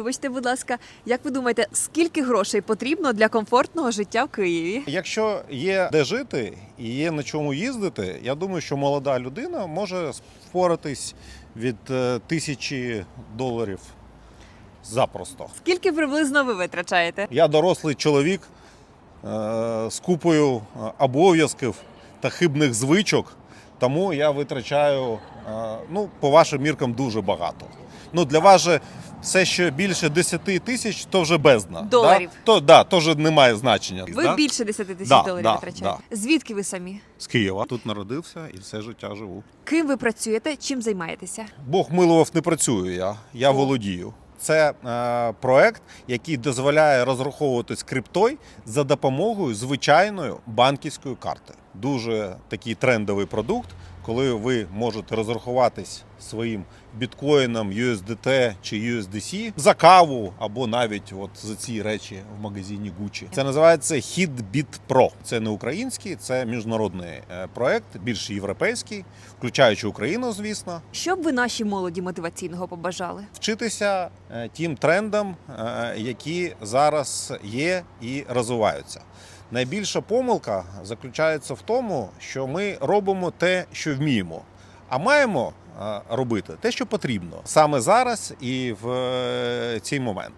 Вибачте, будь ласка, як ви думаєте, скільки грошей потрібно для комфортного життя в Києві? Якщо є де жити і є на чому їздити, я думаю, що молода людина може впоратись від е, тисячі доларів запросто. Скільки приблизно ви витрачаєте? Я дорослий чоловік е, з купою е, обов'язків та хибних звичок, тому я витрачаю, е, ну, по вашим міркам, дуже багато. Ну, для вас же все, що більше 10 тисяч, то вже бездна. Доларів. Да? То, да, то вже не має значення. Ви да? більше 10 тисяч Да, доларів да, витрачаєте. Звідки ви самі? З Києва. Тут народився і все життя живу. Ким ви працюєте? Чим займаєтеся? Бог милував, не працюю я. Я О. володію. Це е, проект, який дозволяє розраховуватись криптою за допомогою звичайної банківської карти. Дуже такий трендовий продукт, коли ви можете розрахуватись своїм біткоїном, USDT чи USDC за каву або навіть от за ці речі в магазині Gucci. Це називається HitBit Pro. Це не український, це міжнародний е, проект, більш європейський, включаючи Україну, звісно. Що б ви нашій молоді мотиваційного побажали? вчитися е, тим трендам, е, які зараз є і розвиваються. Найбільша помилка заключається в тому, що ми робимо те, що вміємо, а маємо е, робити те, що потрібно саме зараз і в е, цей момент.